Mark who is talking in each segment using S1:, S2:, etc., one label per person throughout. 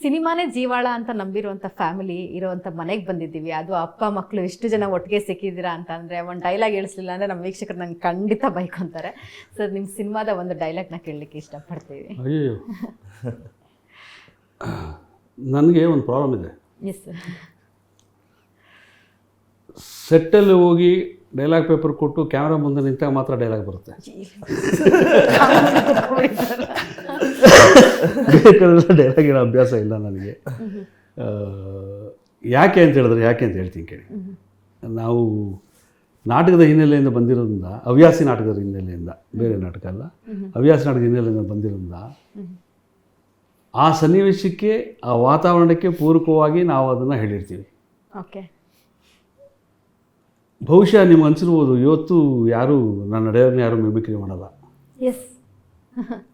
S1: ಸಿನಿಮಾನೇ ಜೀವಾಳ ಅಂತ ನಂಬಿರುವಂಥ ಫ್ಯಾಮಿಲಿ ಇರುವಂಥ ಮನೆಗೆ ಬಂದಿದ್ದೀವಿ. ಅದು ಅಪ್ಪ ಮಕ್ಕಳು ಇಷ್ಟು ಜನ ಒಟ್ಟಿಗೆ ಸಿಕ್ಕಿದ್ದೀರಾ ಅಂತ ಅಂದರೆ ಒಂದು ಡೈಲಾಗ್ ಹೇಳಿಸ್ಲಿಲ್ಲ ಅಂದರೆ ನಮ್ಮ ವೀಕ್ಷಕರು ನಂಗೆ ಖಂಡಿತ ಬೈಕೊಂತಾರೆ. ಸೊ ನಿಮ್ಮ ಸಿನಿಮಾದ ಒಂದು ಡೈಲಾಗ್ನ ಕೇಳಲಿಕ್ಕೆ ಇಷ್ಟಪಡ್ತೀವಿ.
S2: ಅಯ್ಯೋ ನನಗೆ ಒಂದು ಪ್ರಾಬ್ಲಮ್ ಇದೆ.
S1: ಎಸ್
S2: ಸೆಟ್ಟಲ್ಲಿ ಹೋಗಿ ಡೈಲಾಗ್ ಪೇಪರ್ ಕೊಟ್ಟು ಕ್ಯಾಮ್ರಾ ಮುಂದೆ ನಿಂತಾಗ ಮಾತ್ರ ಡೈಲಾಗ್ ಬರುತ್ತೆ. ಬೇಕಾದ್ರೆ ಡೈಲಾಗ್ ಹೇಳೋ ಅಭ್ಯಾಸ ಇಲ್ಲ ನನಗೆ. ಯಾಕೆ ಅಂತ ಹೇಳಿದ್ರೆ ಯಾಕೆ ಅಂತ ಹೇಳ್ತೀನಿ ಕೇಳಿ. ನಾವು ನಾಟಕದ ಹಿನ್ನೆಲೆಯಿಂದ ಬಂದಿರೋದ್ರಿಂದ ಹವ್ಯಾಸಿ ನಾಟಕದ ಹಿನ್ನೆಲೆಯಿಂದ ಬೇರೆ ನಾಟಕ ಅಲ್ಲ ಹವ್ಯಾಸಿ ನಾಟಕದ ಹಿನ್ನೆಲೆಯಿಂದ ಬಂದಿರೋದ್ರಿಂದ ಆ ಸನ್ನಿವೇಶಕ್ಕೆ ಆ ವಾತಾವರಣಕ್ಕೆ ಪೂರಕವಾಗಿ ನಾವು ಅದನ್ನು ಹೇಳಿರ್ತೀವಿ.
S1: ಓಕೆ
S2: ಬಹುಶಃ ನಿಮ್ಗೆ ಅನಿಸಿರ್ಬೋದು ಇವತ್ತು ಯಾರು ನನ್ನ ನಡೆಯೋದನ್ನ ಯಾರು ಮಿಮಿಕ್ರಿ ಮಾಡಲ್ಲ.
S1: ಎಸ್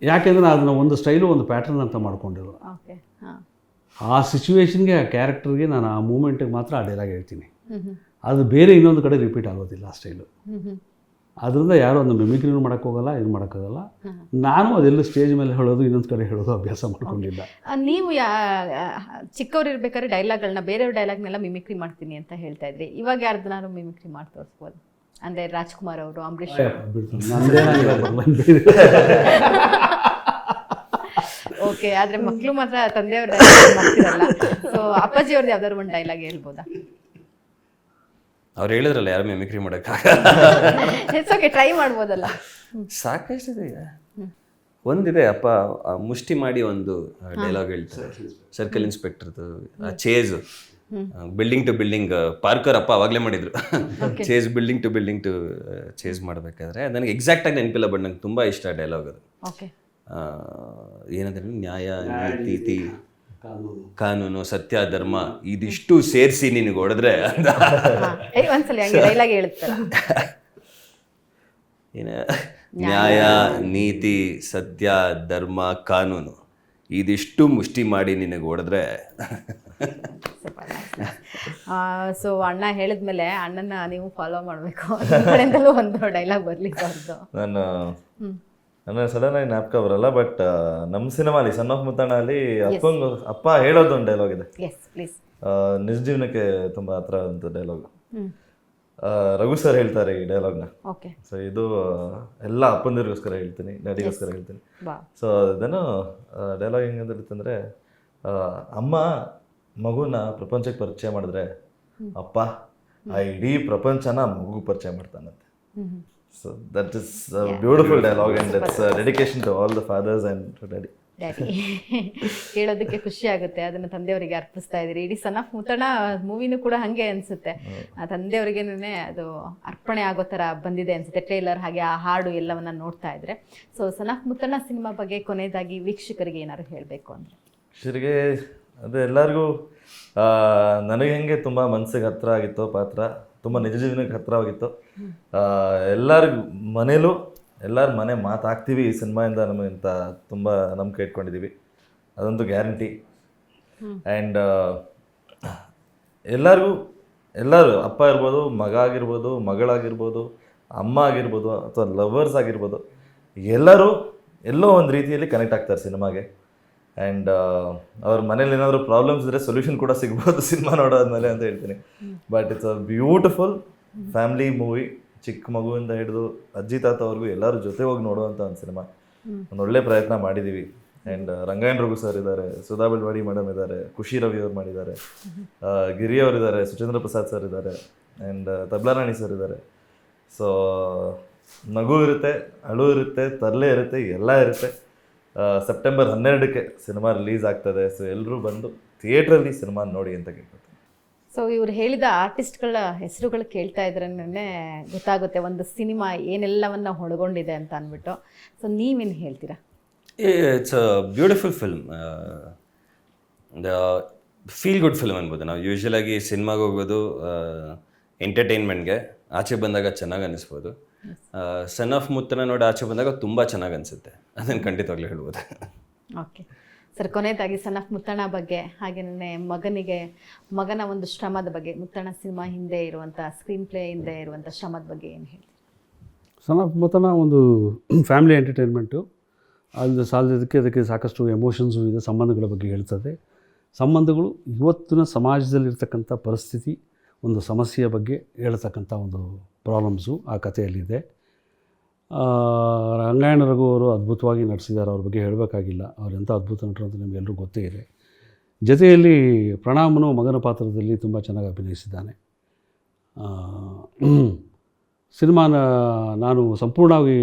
S2: ಯಾಕೆಂದರೆ ಅದನ್ನ ಒಂದು ಸ್ಟೈಲು ಒಂದು ಪ್ಯಾಟರ್ನ್ ಅಂತ ಮಾಡ್ಕೊಂಡಿರೋ ಆ ಸಿಚುವೇಶನ್ಗೆ ಆ ಕ್ಯಾರೆಕ್ಟರ್ಗೆ ನಾನು ಆ ಮೂಮೆಂಟಿಗೆ ಮಾತ್ರ ಆ ಡೈಲಾಗ್ ಹೇಳ್ತೀನಿ. ಅದು ಬೇರೆ ಇನ್ನೊಂದು ಕಡೆ ರಿಪೀಟ್ ಆಗೋದಿಲ್ಲ ಆ ಸ್ಟೈಲು ಅದರಿಂದ ಯಾರು ಒಂದು ಮಿಮಿಕ್ರಿನೂ ಮಾಡೋಕ್ಕೋಗಲ್ಲ ಇದು ಮಾಡೋಕ್ಕಾಗಲ್ಲ ನಾನು ಅದೆಲ್ಲ ಸ್ಟೇಜ್ ಮೇಲೆ ಹೇಳೋದು ಇನ್ನೊಂದು ಕಡೆ ಹೇಳೋದು ಅಭ್ಯಾಸ ಮಾಡ್ಕೊಂಡಿಲ್ಲ.
S1: ನೀವು ಯಾ ಚಿಕ್ಕವ್ರು ಇರ್ಬೇಕಾದ್ರೆ ಡೈಲಾಗ್ಗಳನ್ನ ಬೇರೆಯವ್ರ ಡೈಲಾಗ್ನೆಲ್ಲ ಮಿಮಿಕ್ರಿ ಮಾಡ್ತೀನಿ ಅಂತ ಹೇಳ್ತಾ ಇದ್ರಿ. ಇವಾಗ ಯಾರ್ದನಾದ್ರು ಮಿಮಿಕ್ರಿ ಮಾಡಿ ತೋರಿಸ್ಬೋದು ಅಂದರೆ ರಾಜ್ಕುಮಾರ್ ಅವರು
S2: ಅಂಬರೀಶ್
S1: ಓಕೆ ಆದ್ರೆ ಮಕ್ಕಳು ಮಾತ್ರ ತಂದೆಯವ್ರ ಡೈಲಾಗ್ ಮಾಡ್ತಿರಲ್ಲ. ಸೊ ಅಪ್ಪಾಜಿ ಅವ್ರದ್ದು ಯಾವ್ದಾದ್ರು ಒಂದು ಡೈಲಾಗ್ ಹೇಳ್ಬೋದಾ?
S3: ಅವ್ರು ಹೇಳಿದ್ರಲ್ಲ ಯಾರು ಮಿಮಿಕ್ರಿ
S1: ಓಕೆ ಟ್ರೈ ಮಾಡ್ಬೋದಲ್ಲ.
S3: ಸಾಕಷ್ಟಿದೆ ಒಂದಿದೆ ಅಪ್ಪ ಮುಷ್ಟಿ ಮಾಡಿ ಒಂದು ಡೈಲಾಗ್ ಹೇಳ್ತಾರೆ. Circle ಇನ್ಸ್ಪೆಕ್ಟರ್ದು chase building to building parkour ಅಪ್ಪ ಅವಾಗಲೇ ಮಾಡಿದ್ರು. Chase building to building to chase ಮಾಡಬೇಕಾದ್ರೆ ನನಗೆ ಎಕ್ಸಾಕ್ಟ್ ಆಗಿ ನೆನಪಿಲ್ಲ ಬಟ್ ನಂಗೆ ತುಂಬ ಇಷ್ಟ ಡೈಲಾಗ್ ಅದು.
S1: ಓಕೆ
S3: ಆ, ಏನಂದ್ರೆ ನ್ಯಾಯ ನೀತಿ ಕಾನೂನು. ಸತ್ಯ ಧರ್ಮ ಇದಿಷ್ಟು ಸೇರಿಸಿ ನಿನಗೆ ಹೊಡೆದ್ರೆ ಅಂತ.
S1: ಒಂದ್ಸಲ ಹಂಗೆ ಡೈಲಾಗ್ ಹೇಳುತ್ತಲ್ಲ
S3: ಏನ? ನ್ಯಾಯ ನೀತಿ ಸತ್ಯ ಧರ್ಮ ಕಾನೂನು ಇದಿಷ್ಟು ಮುಷ್ಟಿ ಮಾಡಿ ನಿನಗೆ ಹೊಡೆದ್ರೆ.
S1: ಸೊ ಅಣ್ಣ ಹೇಳಿದ್ಮೇಲೆ ಅಣ್ಣನ ನೀವು ಫಾಲೋ ಮಾಡಬೇಕು. ಕಡೆಯಿಂದಲೂ ಒಂದು ಡೈಲಾಗ್ ಬರ್ಲಿಕ್ಕೆ ಅವ್ರದ್ದು
S4: ನಾನು ನನ್ನ ಸಡನ್ ಆಗಿ ಜ್ಞಾಪಕ ಬರಲ್ಲ ಬಟ್ ನಮ್ಮ ಸಿನಿಮಾಲಿ ಸನ್ ಆಫ್ ಮುತ್ತಣ್ಣ ಅಲ್ಲಿ ಅಪ್ಪಂಗ ಅಪ್ಪ ಹೇಳೋದು ಒಂದು ಡೈಲಾಗ್ ಇದೆ. ನಿಜ ಜೀವನಕ್ಕೆ ತುಂಬ ಹತ್ರ ಅಂತ ಡೈಲಾಗ್ ರಘು ಸರ್ ಹೇಳ್ತಾರೆ ಈ ಡೈಲಾಗ್ನ
S1: ಓಕೆ
S4: ಸೊ ಇದು ಎಲ್ಲ ಅಪ್ಪಂದಿರಿಗೋಸ್ಕರ ಹೇಳ್ತೀನಿ ಡ್ಯಾಡಿಗೋಸ್ಕರ ಹೇಳ್ತೀನಿ. ಸೊ ಅದನ್ನು ಡೈಲಾಗ್ ಹೆಂಗಂತ ಆ, ಅಮ್ಮ ಮಗುನ ಪ್ರಪಂಚಕ್ಕೆ ಪರಿಚಯ ಮಾಡಿದ್ರೆ ಅಪ್ಪ ಆ ಇಡೀ ಪ್ರಪಂಚನ ಮಗು ಪರಿಚಯ ಮಾಡ್ತಾನಂತೆ. So that is beautiful dialogue and it's dedication to all the fathers and to daddy
S1: daddy ಕೇಳೋದಕ್ಕೆ ಖುಷಿ ಆಗುತ್ತೆ. ಅದನ್ನ ತಂದೆಯವರಿಗೆ ಅರ್ಪಿಸ್ತಾ ಇದ್ದೀರಿ. ಇಡೀ ಸನಫ್ ಮುತಣ ಮೂವಿನೂ ಕೂಡ ಹಂಗೆ ಅನ್ಸುತ್ತೆ. ಆ ತಂದೆಯವರಿಗೇನೆ ಅದು ಅರ್ಪಣೆ ಆಗೋ ಥರ ಬಂದಿದೆ ಅನ್ಸುತ್ತೆ. ಟ್ರೈಲರ್ ಹಾಗೆ ಆ ಹಾಡು ಎಲ್ಲವನ್ನ ನೋಡ್ತಾ ಇದ್ರೆ. ಸೊ ಸನಫ್ ಮುತಣ ಸಿನಿಮಾ ಬಗ್ಗೆ ಕೊನೆಯದಾಗಿ ವೀಕ್ಷಕರಿಗೆ ಏನಾದ್ರು ಹೇಳಬೇಕು ಅಂದ್ರೆ.
S4: ಶಿರ್ಗೆ ಅದು ಎಲ್ಲರಿಗೂ ನನಗೆ ಹೆಂಗೆ ತುಂಬ ಮನಸ್ಸಿಗೆ ಹತ್ರ ಆಗಿತ್ತು ಪಾತ್ರ ತುಂಬ ನಿಜ ಜೀವನಕ್ಕೆ ಹತ್ರವಾಗಿತ್ತು ಎಲ್ಲರಿಗೂ ಮನೇಲೂ ಎಲ್ಲರ ಮನೆ ಮಾತಾಗ್ತೀವಿ ಈ ಸಿನಿಮಾಯಿಂದ ನಮಗಿಂತ ತುಂಬ ನಂಬಿಕೆ ಇಟ್ಕೊಂಡಿದ್ದೀವಿ. ಅದೊಂದು ಗ್ಯಾರಂಟಿ. ಆ್ಯಂಡ್ ಎಲ್ಲರಿಗೂ ಎಲ್ಲರೂ ಅಪ್ಪ ಇರ್ಬೋದು ಮಗ ಆಗಿರ್ಬೋದು ಮಗಳಾಗಿರ್ಬೋದು ಅಮ್ಮ ಆಗಿರ್ಬೋದು ಅಥವಾ ಲವರ್ಸ್ ಆಗಿರ್ಬೋದು ಎಲ್ಲರೂ ಎಲ್ಲೋ ಒಂದು ರೀತಿಯಲ್ಲಿ ಕನೆಕ್ಟ್ ಆಗ್ತಾರೆ ಸಿನಿಮಾಗೆ. ಆ್ಯಂಡ್ ಅವ್ರ ಮನೇಲಿ ಏನಾದರೂ ಪ್ರಾಬ್ಲಮ್ಸ್ ಇದ್ದರೆ ಸೊಲ್ಯೂಷನ್ ಕೂಡ ಸಿಗ್ಬೋದು ಸಿನಿಮಾ ನೋಡೋದ್ಮೇಲೆ ಅಂತ ಹೇಳ್ತೀನಿ. But it's a beautiful family movie ಚಿಕ್ಕ ಮಗುವಿಂದ ಹಿಡಿದು ಅಜ್ಜಿ ತಾತ ಅವ್ರಿಗೂ ಎಲ್ಲರೂ ಜೊತೆ ಹೋಗಿ ನೋಡುವಂಥ ಒಂದು ಸಿನಿಮಾ ಒಂದು ಒಳ್ಳೆ ಪ್ರಯತ್ನ ಮಾಡಿದ್ದೀವಿ ಆ್ಯಂಡ್ ರಂಗಾಯಣ ರಘು ಸರ್ ಇದ್ದಾರೆ ಸುಧಾ ಬೆಳ್ವಾಡಿ ಮೇಡಮ್ ಇದ್ದಾರೆ ಖುಷಿ ರವಿ ಅವ್ರು ಮಾಡಿದ್ದಾರೆ ಆ, ಗಿರಿ ಅವರು ಇದ್ದಾರೆ ಸುಚೇಂದ್ರ ಪ್ರಸಾದ್ ಸರ್ ಇದ್ದಾರೆ ಆ್ಯಂಡ್ ತಬ್ಲಾರಾಣಿ ಸರ್ ಇದ್ದಾರೆ. ಸೊ ನಗು ಇರುತ್ತೆ ಅಳು ಇರುತ್ತೆ ತರಲೆ ಇರುತ್ತೆ ಎಲ್ಲ ಇರುತ್ತೆ. ಸೆಪ್ಟೆಂಬರ್ ಹನ್ನೆರಡಕ್ಕೆ ಸಿನಿಮಾ ರಿಲೀಸ್ ಆಗ್ತದೆ. ಸೊ ಎಲ್ಲರೂ ಬಂದು ಥಿಯೇಟ್ರಲ್ಲಿ ಸಿನಿಮಾ ನೋಡಿ ಅಂತ ಕೇಳ್ಕೊತೀನಿ
S1: ಸೊ ಇವ್ರು ಹೇಳಿದ ಆರ್ಟಿಸ್ಟ್ಗಳ ಹೆಸರುಗಳು ಕೇಳ್ತಾ ಇದ್ರೇ ಗೊತ್ತಾಗುತ್ತೆ ಒಂದು ಸಿನಿಮಾ ಏನೆಲ್ಲವನ್ನ ಒಳಗೊಂಡಿದೆ ಅಂತ ಅಂದ್ಬಿಟ್ಟು. ಸೊ ನೀವೇನು ಹೇಳ್ತೀರಾ?
S3: It's a beautiful film feel good film ಅನ್ಬೋದು. ನಾವು ಯೂಶ್ವಲಾಗಿ ಸಿನಿಮಾಗೆ ಹೋಗೋದು ಎಂಟರ್ಟೈನ್ಮೆಂಟ್ಗೆ ಆಚೆ ಬಂದಾಗ ಚೆನ್ನಾಗಿ ಅನಿಸ್ಬೋದು ಸನ್ ಆಫ್ ಮುತ್ತನ ನೋಡಿ ಆಚೆ ಬಂದಾಗ ತುಂಬ ಚೆನ್ನಾಗಿ ಅನಿಸುತ್ತೆ ಅದನ್ನು ಖಂಡಿತವಾಗ್ಲೂ ಹೇಳ್ಬೋದು.
S1: ಓಕೆ. ಸರ್ ಕೊನೆಯದಾಗಿ ಸನ್ ಆಫ್ ಮುತ್ತಣ ಬಗ್ಗೆ ಹಾಗೆ ಮಗನಿಗೆ ಮಗನ ಒಂದು ಶ್ರಮದ ಬಗ್ಗೆ ಮುತ್ತಣ ಸಿನಿಮಾ ಹಿಂದೆ ಇರುವಂಥ ಸ್ಕ್ರೀನ್ ಪ್ಲೇ ಹಿಂದೆ ಇರುವಂಥ ಶ್ರಮದ ಬಗ್ಗೆ ಏನು ಹೇಳಿ
S2: ಸನ್ ಆಫ್ ಮುತ್ತಣ ಒಂದು ಫ್ಯಾಮಿಲಿ ಎಂಟರ್ಟೈನ್ಮೆಂಟು ಅಲ್ಲಿ ಸಾಲದಕ್ಕೆ ಅದಕ್ಕೆ ಸಾಕಷ್ಟು ಎಮೋಷನ್ಸು ಇದೆ ಸಂಬಂಧಗಳ ಬಗ್ಗೆ ಹೇಳ್ತದೆ. ಸಂಬಂಧಗಳು ಇವತ್ತಿನ ಸಮಾಜದಲ್ಲಿರ್ತಕ್ಕಂಥ ಪರಿಸ್ಥಿತಿ ಒಂದು ಸಮಸ್ಯೆಯ ಬಗ್ಗೆ ಹೇಳ್ತಕ್ಕಂಥ ಒಂದು ಪ್ರಾಬ್ಲಮ್ಸು ಆ ಕಥೆಯಲ್ಲಿದೆ. ರಂಗಾಯಣ ರಘು ಅವರು ಅದ್ಭುತವಾಗಿ ನಟಿಸಿದ್ದಾರೆ ಅವ್ರ ಬಗ್ಗೆ ಹೇಳಬೇಕಾಗಿಲ್ಲ. ಅವ್ರು ಎಂಥ ಅದ್ಭುತ ನಟರು ಅಂತ ನಿಮಗೆಲ್ಲರೂ ಗೊತ್ತೇ ಇದೆ. ಜೊತೆಯಲ್ಲಿ ಪ್ರಣಾಮನು ಮಗನ ಪಾತ್ರದಲ್ಲಿ ತುಂಬ ಚೆನ್ನಾಗಿ ಅಭಿನಯಿಸಿದ್ದಾನೆ. ಸಿನಿಮಾನ ನಾನು ಸಂಪೂರ್ಣವಾಗಿ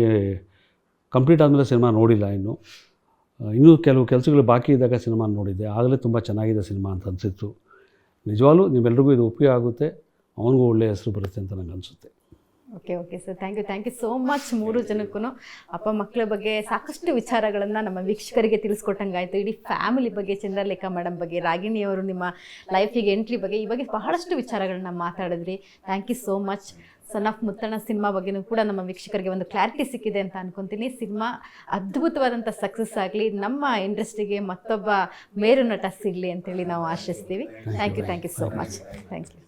S2: ಕಂಪ್ಲೀಟ್ ಆದಮೇಲೆ ಸಿನಿಮಾ ನೋಡಿಲ್ಲ ಇನ್ನು. ಇನ್ನೂ ಕೆಲವು ಕೆಲಸಗಳು ಬಾಕಿ ಇದ್ದಾಗ ಸಿನಿಮಾ ನೋಡಿದ್ದೆ. ಆಗಲೇ ತುಂಬ ಚೆನ್ನಾಗಿದೆ ಸಿನಿಮಾ ಅಂತ ಅನಿಸಿತ್ತು. ನಿಜವಾಗ್ಲೂ ನೀವೆಲ್ರಿಗೂ ಇದು ಉಪಯೋಗ ಆಗುತ್ತೆ. ಅವನಿಗೂ ಒಳ್ಳೆಯ ಹೆಸರು ಬರುತ್ತೆ ಅಂತ ನನಗೆ ಅನಿಸುತ್ತೆ.
S1: Okay okay sir thank you thank you so much ಮೂರು ಜನಕ್ಕೂ ಅಪ್ಪ ಮಕ್ಕಳ ಬಗ್ಗೆ ಸಾಕಷ್ಟು ವಿಚಾರಗಳನ್ನು ನಮ್ಮ ವೀಕ್ಷಕರಿಗೆ ತಿಳಿಸ್ಕೊಟ್ಟಂಗಾಯ್ತು. ಇಡೀ ಫ್ಯಾಮಿಲಿ ಬಗ್ಗೆ ಚಂದ್ರಲೇಖಾ ಮೇಡಮ್ ಬಗ್ಗೆ ರಾಗಿಣಿಯವರು ನಿಮ್ಮ ಲೈಫಿಗೆ ಎಂಟ್ರಿ ಬಗ್ಗೆ ಈ ಬಗ್ಗೆ ಬಹಳಷ್ಟು ವಿಚಾರಗಳನ್ನ ಮಾತಾಡಿದ್ರಿ. Thank you so much son of Muthanna cinema ಬಗ್ಗೆನೂ ಕೂಡ ನಮ್ಮ ವೀಕ್ಷಕರಿಗೆ ಒಂದು ಕ್ಲಾರಿಟಿ ಸಿಕ್ಕಿದೆ ಅಂತ ಅನ್ಕೊಂತೀನಿ. ಸಿನಿಮಾ ಅದ್ಭುತವಾದಂಥ ಸಕ್ಸಸ್ ಆಗಲಿ ನಮ್ಮ ಇಂಡಸ್ಟ್ರಿಗೆ ಮತ್ತೊಬ್ಬ ಮೇರು ನಟ ಸಿಗಲಿ ಅಂತೇಳಿ ನಾವು ಆಶಿಸ್ತೀವಿ. Thank you thank you so much thank you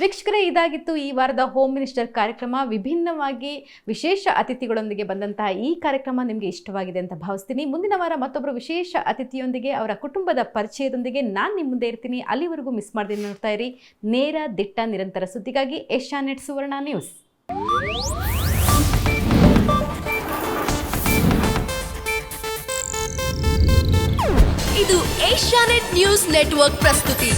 S1: ವೀಕ್ಷಕರೇ, ಇದಾಗಿತ್ತು ಈ ವಾರದ ಹೋಮ್ ಮಿನಿಸ್ಟರ್ ಕಾರ್ಯಕ್ರಮ. ವಿಭಿನ್ನವಾಗಿ ವಿಶೇಷ ಅತಿಥಿಗಳೊಂದಿಗೆ ಬಂದಂತಹ ಈ ಕಾರ್ಯಕ್ರಮ ನಿಮಗೆ ಇಷ್ಟವಾಗಿದೆ ಅಂತ ಭಾವಿಸ್ತೀನಿ. ಮುಂದಿನ ವಾರ ಮತ್ತೊಬ್ಬರು ವಿಶೇಷ ಅತಿಥಿಯೊಂದಿಗೆ ಅವರ ಕುಟುಂಬದ ಪರಿಚಯದೊಂದಿಗೆ ನಾನು ನಿಮ್ಮ ಮುಂದೆ ಇರ್ತೀನಿ. ಅಲ್ಲಿವರೆಗೂ ಮಿಸ್ ಮಾಡದೆ ನೋಡ್ತಾ ಇರಿ. ನೇರ ದಿಟ್ಟ ನಿರಂತರ ಸುದ್ದಿಗಾಗಿ ಏಷ್ಯಾನೆಟ್ ಸುವರ್ಣ ನ್ಯೂಸ್.
S5: ಇದು ಏಷ್ಯಾನೆಟ್ ನ್ಯೂಸ್ ನೆಟ್ವರ್ಕ್ ಪ್ರಸ್ತುತಿ.